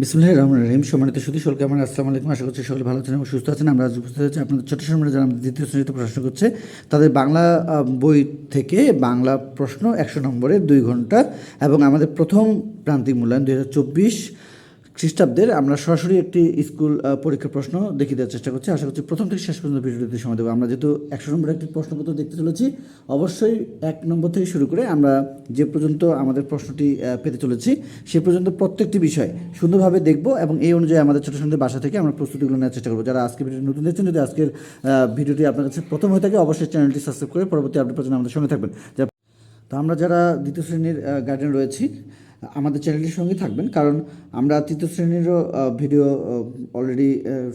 বিসমুল্লাহ রহমান রহিম, সম্মানিত সুদী সকলকে আমার আসসালামু আলাইকুম। আশা করছি সকলে ভালো আছেন এবং সুস্থ আছেন। আমরা আজ উপস্থিত হচ্ছি আপনাদের ছোটো সময় যারা আমাদের দ্বিতীয় শ্রেণীতে প্রশ্ন করছে, তাদের বাংলা বই থেকে বাংলা প্রশ্ন একশো নম্বরে দুই ঘণ্টা এবং আমাদের প্রথম প্রান্তিক মূল্যায়ন দুই হাজার চব্বিশ খ্রিস্টাব্দের আমরা সরাসরি একটি স্কুল পরীক্ষার প্রশ্ন দেখিয়ে দেওয়ার চেষ্টা করছি। আশা করছি প্রথম থেকে শেষ পর্যন্ত ভিডিওতে সময় দেবো। আমরা যেহেতু একশো নম্বরের একটি প্রশ্নপত্র দেখতে চলেছি, অবশ্যই এক নম্বর থেকে শুরু করে আমরা যে পর্যন্ত আমাদের প্রশ্নটি পেতে চলেছি, সে পর্যন্ত প্রত্যেকটি বিষয় সুন্দরভাবে দেখব এবং এই অনুযায়ী আমাদের ছোটো সন্ধ্যের বাসা থেকে আমরা প্রস্তুতিগুলো নেওয়ার চেষ্টা করব। যারা আজকে ভিডিও নতুন দেখছেন, যদি আজকের ভিডিওটি আপনার কাছে প্রথম হয়ে থাকে, অবশ্যই চ্যানেলটি সাবস্ক্রাইব করে পরবর্তী আপডেট পর্যন্ত আমাদের সঙ্গে থাকবেন। তো আমরা যারা দ্বিতীয় শ্রেণির গার্ডেন রয়েছি আমাদের চ্যানেলের সঙ্গে থাকবেন, কারণ আমরা তৃতীয় শ্রেণীরও ভিডিও অলরেডি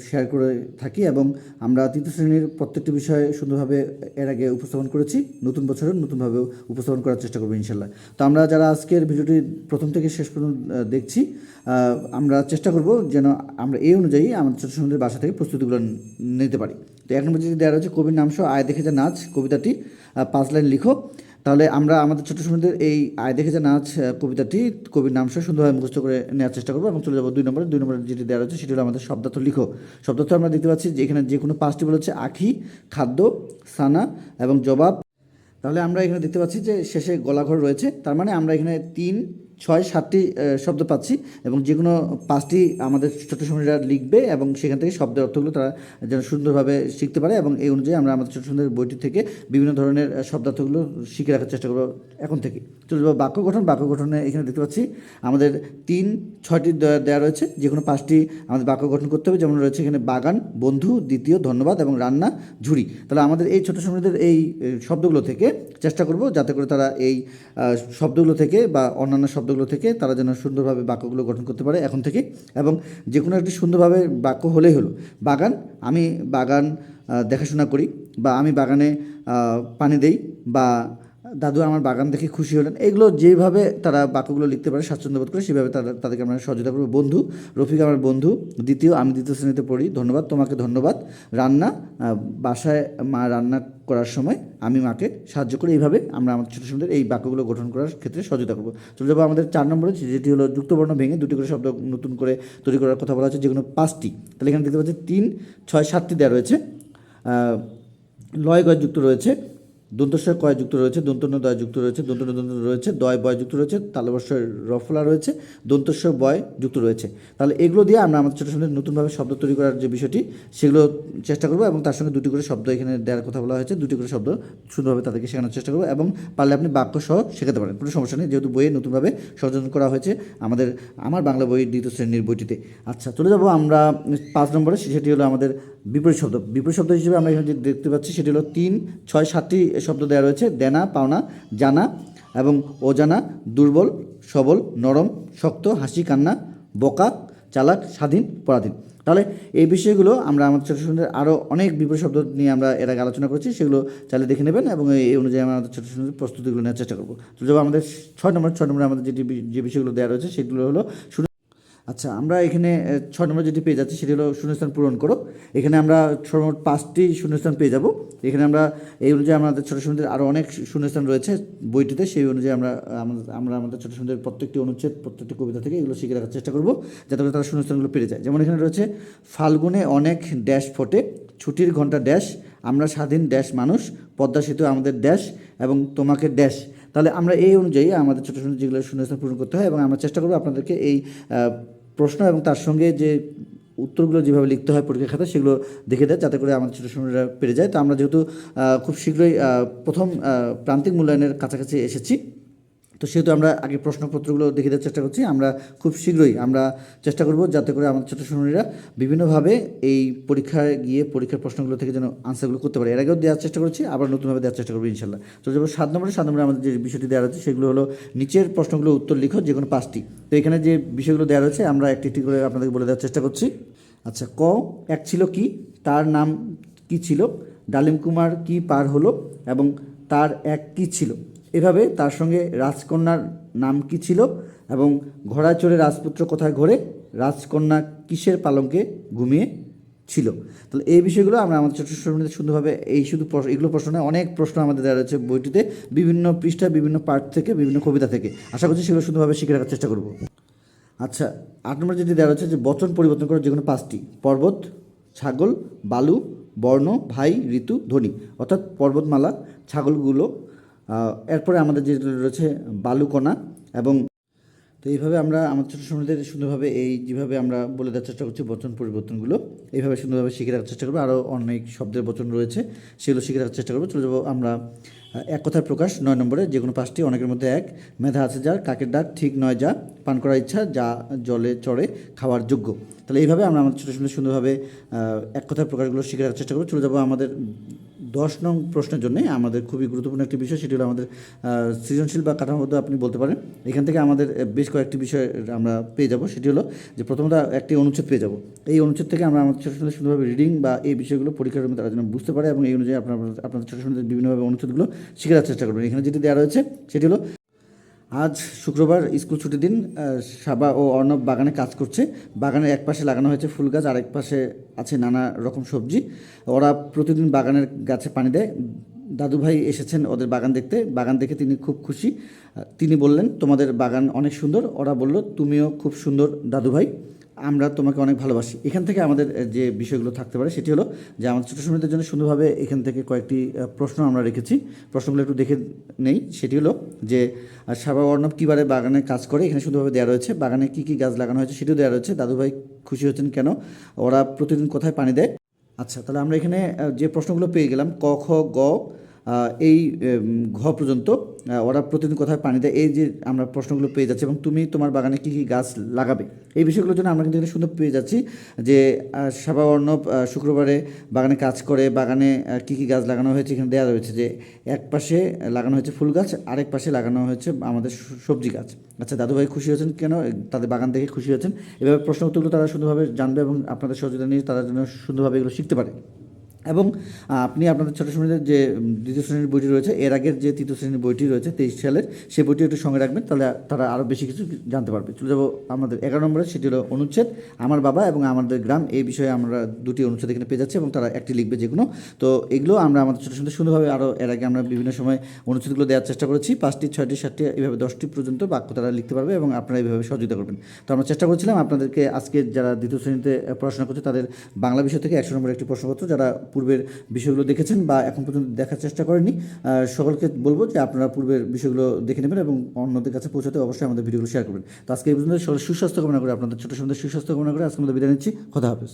শেয়ার করে থাকি এবং আমরা তৃতীয় শ্রেণির প্রত্যেকটি বিষয়ে সুন্দরভাবে এর আগে উপস্থাপন করেছি, নতুন বছরেও নতুনভাবে উপস্থাপন করার চেষ্টা করব ইনশাল্লাহ। তো আমরা যারা আজকের ভিডিওটি প্রথম থেকে শেষ পর্যন্ত দেখছি আমরা চেষ্টা করব যেন আমরা এই অনুযায়ী আমাদের ছোটো শ্রেণির বাসা থেকে প্রস্তুতিগুলো নিতে পারি। তো এক নম্বর যদি দেওয়া রয়েছে, কবির নাম সহ আয় দেখে যা নাচ, কবিতাটি পাঁচ লাইন লিখো। তাহলে আমরা আমাদের ছোট সময়দের এই আয় দেখে যে নাচ কবিতাটি, কবির নাম সহ সুন্দরভাবে মুখস্থ করে নেওয়ার চেষ্টা করব এবং চলে যাব দুই নম্বরে। দুই নম্বরে যেটি দেওয়া রয়েছে সেটি হলো আমাদের শব্দার্থ লিখো। শব্দার্থ আমরা দেখতে পাচ্ছি যে এখানে যে কোনো পাঁচটি হচ্ছে আখি, খাদ্য, সানা এবং জবাব। তাহলে আমরা এখানে দেখতে পাচ্ছি যে শেষে গলাঘর রয়েছে। তার মানে আমরা এখানে তিন ছয়, সাতটি শব্দ পাচ্ছি এবং যে কোনো পাঁচটি আমাদের ছোটো সময়রা লিখবে এবং সেখান থেকে শব্দের অর্থগুলো তারা যেন সুন্দরভাবে শিখতে পারে এবং এই অনুযায়ী আমরা আমাদের ছোটো সুন্দর বইটি থেকে বিভিন্ন ধরনের শব্দার্থগুলো শিখে রাখার চেষ্টা করব। এখন থেকে। চলে যাব বাক্য গঠন। বাক্য গঠনে এখানে দেখতে পাচ্ছি, আমাদের তিন, ছয়টি দেওয়া রয়েছে। যে কোনো পাঁচটি আমাদের বাক্য গঠন করতে হবে। যেমন রয়েছে এখানে বাগান, বন্ধু, দ্বিতীয়, ধন্যবাদ এবং রান্না, ঝুড়ি। তাহলে আমাদের এই ছোটো সময়দের এই শব্দগুলো থেকে চেষ্টা করব যাতে করে তারা এই শব্দগুলো থেকে বা অন্যান্য শব্দগুলো থেকে তারা যেন সুন্দরভাবে বাক্যগুলো গঠন করতে পারে এখন থেকে। এবং যে কোনো একটি সুন্দরভাবে বাক্য হলেই হলো, বাগান, আমি বাগান দেখাশোনা করি বা আমি বাগানে পানি দেই বা দাদু আমার বাগান দেখে খুশি হলেন। এগুলো যেভাবে তারা বাক্যগুলো লিখতে পারে, স্বাচ্ছন্দ্য বোধ করে, সেভাবে তারা তাদেরকে আমরা সহযোগিতা করব। বন্ধু, রফিক আমার বন্ধু, দ্বিতীয়, আমি দ্বিতীয় শ্রেণীতে পড়ি। ধন্যবাদ, তোমাকে ধন্যবাদ। রান্না বাসায় মা রান্না করার সময় আমি মাকে সাহায্য করি এইভাবে আমরা আমাদের ছোটো ছোটোদের এই বাক্যগুলো গঠন করার ক্ষেত্রে সহযোগিতা করব। চলে যাব আমাদের চার নম্বরে, যেটি হলো যুক্তবর্ণ ভেঙে দুটি করে শব্দ নতুন করে তৈরি করার কথা বলা হচ্ছে, যেগুলো পাঁচটি। তাহলে এখানে দেখতে পাচ্ছি তিন, ছয়, সাতটি দেওয়া রয়েছে। লয় গয় যুক্ত রয়েছে। দন্তস্বয় কয় যুক্ত রয়েছে? দন্তন্য দয় যুক্ত রয়েছে, দন্তন্য দন্ত রয়েছে, দয় বয় যুক্ত রয়েছে, তালবস্বয় রফলা রয়েছে দন্তস্ব বয় যুক্ত রয়েছে। তাহলে এগুলো দিয়ে আমরা আমাদের ছোটো সঙ্গে নতুনভাবে শব্দ তৈরি করার যে বিষয়টি, সেগুলো চেষ্টা করব এবং তার সঙ্গে দুটি করে শব্দ এখানে দেওয়ার কথা বলা হয়েছে। দুটি করে শব্দ সুন্দরভাবে তাদেরকে শেখানোর চেষ্টা করব এবং পারলে আপনি বাক্য সহ শেখাতে পারেন, কোনো সমস্যা নেই। যেহেতু বইয়ে নতুনভাবে সংযোজন করা হয়েছে আমাদের, আমার বাংলা বই দ্বিতীয় শ্রেণির বইটিতে। আচ্ছা চলে যাব আমরা পাঁচ নম্বরে, সেটি হলো আমাদের বিপরীত শব্দ। বিপরীত শব্দ হিসেবে আমরা এখানে যে দেখতে পাচ্ছি, সেটি হলো তিন, ছয়, সাতটি শব্দ দেওয়া রয়েছে। দেনা, পাওনা, জানা এবং অজানা, দুর্বল, সবল, নরম, শক্ত, হাসি, কান্না, বকা, চালাক, স্বাধীন, পরাধীন। তাহলে এই বিষয়গুলো আমরা আমাদের ছোটো সুন্দর আরও অনেক বিপরীত শব্দ নিয়ে আমরা এর আগে আলোচনা করেছি, সেগুলো চাইলে দেখে নেবেন এবং এই অনুযায়ী আমরা আমাদের ছোটো সুন্দর প্রস্তুতিগুলো নেওয়ার চেষ্টা করব। তো আমাদের ছয় নম্বর ছয় নম্বরে আমাদের যেটি যে বিষয়গুলো দেওয়া রয়েছে, সেগুলো হলো আচ্ছা আমরা এখানে ছয় নম্বর যেটি পেয়ে যাচ্ছি সেটি হলো শূন্যস্থান পূরণ করো। এখানে আমরা সর্বমোট পাঁচটি শূন্যস্থান পেয়ে যাব। এখানে আমরা, এই অনুযায়ী আমাদের ছোটো সুন্দর আরও অনেক শূন্যস্থান রয়েছে বইটিতে। সেই অনুযায়ী আমরা আমরা আমাদের ছোটো সুন্দর প্রত্যেকটি অনুচ্ছেদ, প্রত্যেকটি কবিতা থেকে এগুলো শিখে রাখার চেষ্টা করব, যাতে করে তারা শূন্যস্থানগুলো পেরে যায়। যেমন এখানে রয়েছে, ফাল্গুনে অনেক ড্যাশ ফোটে, ছুটির ঘণ্টা ড্যাশ, আমরা স্বাধীন ড্যাশ মানুষ, পদ্মা সেতু আমাদের ড্যাশ এবং তোমাকে ড্যাশ। তাহলে আমরা এই অনুযায়ী আমাদের ছোটো ছোটো যেগুলো শূন্যস্থান পূরণ করতে হয় এবং আমরা চেষ্টা করব আপনাদেরকে এই প্রশ্ন এবং তার সঙ্গে যে উত্তরগুলো যেভাবে লিখতে হয় পরীক্ষা খাতা, সেগুলো দেখে দেয় যাতে করে আমাদের ছোটো সময়টা পেরে যায়। তো আমরা যেহেতু খুব শীঘ্রই প্রথম প্রান্তিক মূল্যায়নের কাছাকাছি এসেছি। তো সেহেতু আমরা আগে প্রশ্নপত্রগুলো দেখে দেওয়ার চেষ্টা করছি। আমরা খুব শীঘ্রই আমরা চেষ্টা করব যাতে করে আমাদের ছোটো সোনারীরা বিভিন্নভাবে এই পরীক্ষায় গিয়ে পরীক্ষার প্রশ্নগুলো থেকে যেন আনসারগুলো করতে পারে। এর আগেও দেওয়ার চেষ্টা করছি, আবার নতুনভাবে দেওয়ার চেষ্টা করব ইনশাল্লাহ। তো যেমন সাত নম্বরে সাত নম্বরে আমাদের যে বিষয়টি দেওয়া রয়েছে, সেগুলো হলো নিচের প্রশ্নগুলো উত্তর লিখো, যে কোনো পাঁচটি। তো এখানে যে বিষয়গুলো দেওয়া রয়েছে, আমরা একটি একটি করে আপনাদেরকে বলে দেওয়ার চেষ্টা করছি। আচ্ছা ক, এক ছিল কি, তার নাম কি ছিল, ডালিম কুমার কি পার হলো, এবং তার এক কি ছিল? এভাবে তার সঙ্গে রাজকন্যার নাম কি ছিল এবং ঘোড়ায় চড়ে রাজপুত্র কোথায় ঘোরে? রাজকন্যা কিসের পালঙ্কে ঘুমিয়ে ছিল? তাহলে এই বিষয়গুলো আমরা আমাদের ছোটো ছোটো সুন্দরভাবে এই শুধু এগুলো প্রশ্ন নয়, অনেক প্রশ্ন আমাদের দেওয়া রয়েছে বইটিতে, বিভিন্ন পৃষ্ঠা, বিভিন্ন পার্ট থেকে, বিভিন্ন কবিতা থেকে। আশা করছি সেগুলো সুন্দরভাবে শিখে রাখার চেষ্টা করব। আচ্ছা আট নম্বর যেটি দেওয়া হচ্ছে যে বচন পরিবর্তন করে যে কোনো পাঁচটি। পর্বত, ছাগল, বালু, বর্ণ, ভাই, ঋতু, ধ্বনি। অর্থাৎ পর্বতমালা, ছাগলগুলো এরপরে আমাদের যে রয়েছে বালুকণা এবং তো এইভাবে আমরা আমার ছোটো সময়দের সুন্দরভাবে এই যেভাবে আমরা বলে দেওয়ার চেষ্টা করছি বচন পরিবর্তনগুলো, এইভাবে সুন্দরভাবে শিখে রাখার চেষ্টা করব। আরও অনেক শব্দের বচন রয়েছে, সেগুলো শিখে রাখার চেষ্টা করব। চলে যাব আমরা এক কথার প্রকাশ, নয় নম্বরে যে কোনো পাঁচটি, অনেকের মধ্যে এক, মেধা আছে যার, কাকের ডাক ঠিক নয় যা, পান করার ইচ্ছা, যা জলে চড়ে খাওয়ার যোগ্য। তাহলে এইভাবে আমরা আমাদের ছোটো সুন্দর সুন্দরভাবে এক কথার প্রকাশগুলো শিখে রাখার চেষ্টা করব। চলে যাব আমাদের দশ নং প্রশ্নের জন্য। আমাদের খুবই গুরুত্বপূর্ণ একটি বিষয়, সেটি হলো আমাদের সৃজনশীল বা কাঠামোবদ্ধ আপনি বলতে পারেন। এখান থেকে আমাদের বেশ কয়েকটি বিষয় আমরা পেয়ে যাব। সেটি হলো যে প্রথমত একটি অনুচ্ছেদ পেয়ে যাব। এই অনুচ্ছেদ থেকে আমরা আমাদের ছোটো ছোটো সুন্দরভাবে রিডিং বা এই বিষয়গুলো পরীক্ষার রুমে তারা যেন বুঝতে পারে এবং এই অনুযায়ী আপনার, আপনাদের ছোটো ছোটো বিভিন্নভাবে অনুচ্ছেদগুলো শিখে রাখার চেষ্টা করবেন। এখানে যেটি দেওয়া রয়েছে, সেটি হলো, আজ শুক্রবার স্কুল ছুটির দিন সাবা ও অর্ণব বাগানে কাজ করছে। বাগানের এক পাশে লাগানো হয়েছে ফুল গাছ, আরেক পাশে আছে নানা রকম সবজি। ওরা প্রতিদিন বাগানের গাছে পানি দেয়। দাদু ভাই এসেছেন ওদের বাগান দেখতে। বাগান দেখে তিনি খুব খুশি। তিনি বললেন, তোমাদের বাগান অনেক সুন্দর। ওরা বলল, তুমিও খুব সুন্দর, দাদু ভাই। আমরা তোমাকে অনেক ভালোবাসি। এখান থেকে আমাদের যে বিষয়গুলো থাকতে পারে সেটি হলো যে আমাদের ছোটো সময়দের জন্য সুন্দরভাবে এখান থেকে কয়েকটি প্রশ্ন আমরা রেখেছি। প্রশ্নগুলো একটু দেখে নেই। সেটি হলো যে সাবা অর্ণব কীবারে বাগানে কাজ করে? এখানে সুন্দরভাবে দেওয়া রয়েছে। বাগানে কী কী গাছ লাগানো হয়েছে সেটিও দেওয়া রয়েছে। দাদুভাই খুশি হচ্ছেন কেন? ওরা প্রতিদিন কোথায় পানি দেয়? আচ্ছা তাহলে আমরা এখানে যে প্রশ্নগুলো পেয়ে গেলাম, ক, খ, গ এই ঘ পর্যন্ত ওরা প্রতিদিন কোথায় পানি দেয়, এই যে আমরা প্রশ্নগুলো পেয়ে যাচ্ছি এবং তুমি তোমার বাগানে কী কী গাছ লাগাবে, এই বিষয়গুলোর জন্য আমরা কিন্তু এখানে সুন্দর পেয়ে যাচ্ছি যে সাবা অর্ণব শুক্রবারে বাগানে কাজ করে, বাগানে কী কী গাছ লাগানো হয়েছে এখানে দেওয়া রয়েছে যে, এক পাশে লাগানো হয়েছে ফুল গাছ, আরেক পাশে লাগানো হয়েছে আমাদের সবজি গাছ। আচ্ছা দাদুভাই খুশি হয়েছেন কেন? তাদের বাগান দেখে খুশি হয়েছেন। এভাবে প্রশ্ন উত্তরগুলো তারা সুন্দরভাবে জানবে এবং আপনাদের সহযোগিতা নিয়ে তারা যেন সুন্দরভাবে এগুলো শিখতে পারে। এবং আপনি আপনাদের ছোটো শ্রেণির যে দ্বিতীয় শ্রেণির বইটি রয়েছে, এর আগের যে তৃতীয় শ্রেণির বইটি রয়েছে, তেইশ সালের সেই বইটি একটু সঙ্গে রাখবেন, তাহলে তারা আরও বেশি কিছু জানতে পারবে। চলে যাব আমাদের এগারো নম্বরে, সেটি হলো অনুচ্ছেদ, আমার বাবা এবং আমাদের গ্রাম, এই বিষয়ে আমরা দুটি অনুচ্ছেদ এখানে পেয়ে যাচ্ছি এবং তারা একটি লিখবে যে কোনো। তো এগুলো আমরা আমাদের ছোটো সুন্দর সুন্দরভাবে আরও এর আগে আমরা বিভিন্ন সময় অনুচ্ছেদগুলো দেওয়ার চেষ্টা করেছি, পাঁচটি, ছয়টি, সাতটি, এভাবে দশটি পর্যন্ত বাক্য তারা লিখতে পারবে এবং আপনারা এইভাবে সহযোগিতা করবেন। তো আমরা চেষ্টা করছিলাম আপনাদেরকে আজকে যারা দ্বিতীয় শ্রেণীতে পড়াশোনা করছে, তাদের বাংলা বিষয় থেকে একশো নম্বর একটি প্রশ্নপত্র, যারা পূর্বের বিষয়গুলো দেখেছেন বা এখন পর্যন্ত দেখার চেষ্টা করেনি সকলকে বলব যে আপনারা পূর্বের বিষয়গুলো দেখে নেবেন এবং অন্যদের কাছে পৌঁছাতে অবশ্যই আমাদের ভিডিওগুলো শেয়ার করবেন। তো আজকে এই পর্যন্ত সকলের সুস্বাস্থ্য কামনা করে আপনাদের ছোটো সুন্দর সুস্বাস্থ্য কামনা করে আজকে আমাদের বিদায় নিচ্ছি। কথা হাফেজ।